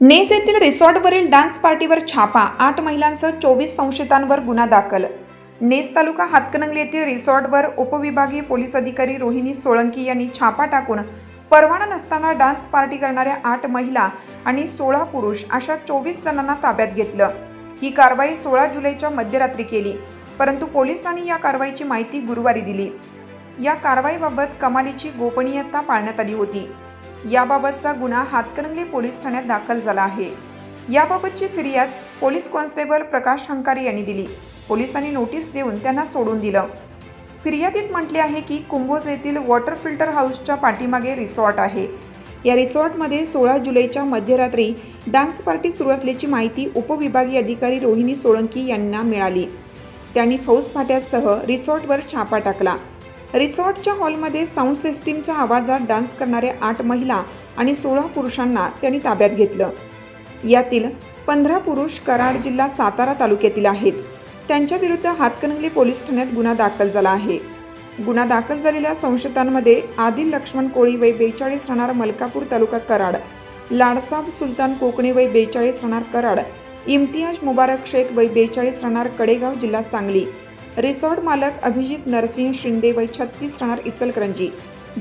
नेज येथील रिसॉर्टवरील डान्स पार्टीवर छापा आठ महिलांसह चोवीस संशयितांवर गुन्हा दाखल. नेज तालुका हातकणंगले येथील रिसॉर्टवर उपविभागीय पोलीस अधिकारी रोहिणी सोळंकी यांनी छापा टाकून परवाना नसताना डान्स पार्टी करणाऱ्या आठ महिला आणि सोळा पुरुष अशा चोवीस जणांना ताब्यात घेतलं. ही कारवाई सोळा जुलैच्या मध्यरात्री केली परंतु पोलिसांनी या कारवाईची माहिती गुरुवारी दिली. या कारवाईबाबत कमालीची गोपनीयता पाळण्यात आली होती. याबाबतचा गुन्हा हातकणंगले पोलीस ठाण्यात दाखल झाला आहे. याबाबतची फिर्याद पोलीस कॉन्स्टेबल प्रकाश हंकारी यांनी दिली. पोलिसांनी नोटीस देऊन त्यांना सोडून दिलं. फिर्यादीत म्हटले आहे की कुंभोज येथील वॉटर फिल्टर हाऊसच्या पाठीमागे रिसॉर्ट आहे. या रिसॉर्टमध्ये सोळा जुलैच्या मध्यरात्री डान्स पार्टी सुरू असल्याची माहिती उपविभागीय अधिकारी रोहिणी सोळंकी यांना मिळाली. त्यांनी फौज फाट्यासह रिसॉर्टवर छापा टाकला. रिसॉर्टच्या हॉलमध्ये साऊंड सिस्टीमच्या आवाजात डान्स करणाऱ्या आठ महिला आणि सोळा पुरुषांना त्यांनी ताब्यात घेतलं. यातील पंधरा पुरुष कराड जिल्हा सातारा तालुक्यातील आहेत. त्यांच्याविरुद्ध हातकणंगले पोलीस ठाण्यात गुन्हा दाखल झाला आहे. गुन्हा दाखल झालेल्या संशयितांमध्ये आदिल लक्ष्मण कोळी वय बेचाळीस राहणार मलकापूर तालुका कराड लाडसाब सुलतान कोकणे वय बेचाळीस राहणार कराड इम्तियाज मुबारक शेख वय बेचाळीस राहणार कडेगाव जिल्हा सांगली रिसॉर्ट मालक अभिजित नरसिंह शिंदे वय छत्तीस राहणार इचलकरंजी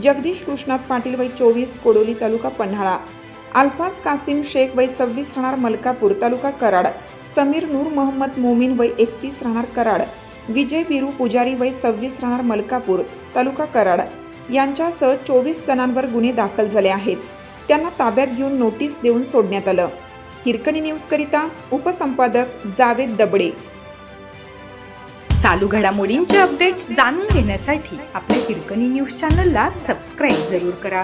जगदीश कृष्णात पाटील वय चोवीस कोडोली तालुका पन्हाळा. अल्फाज कासिम शेख वय सव्वीस राहणार मलकापूर तालुका कराड. समीर नूर मोहम्मद मोमीन वय एकतीस राहणार कराड. विजय बिरू पुजारी वय सव्वीस राहणार मलकापूर तालुका कराड. यांच्यासह चोवीस जणांवर गुन्हे दाखल झाले आहेत. त्यांना ताब्यात घेऊन नोटीस देऊन सोडण्यात आलं. हिरकणी न्यूजकरिता उपसंपादक जावेद दबडे. चालू घडामोडींचे अपडेट्स जाणून घेण्यासाठी आपल्या हिरकणी न्यूज चॅनलला सबस्क्राईब जरूर करा.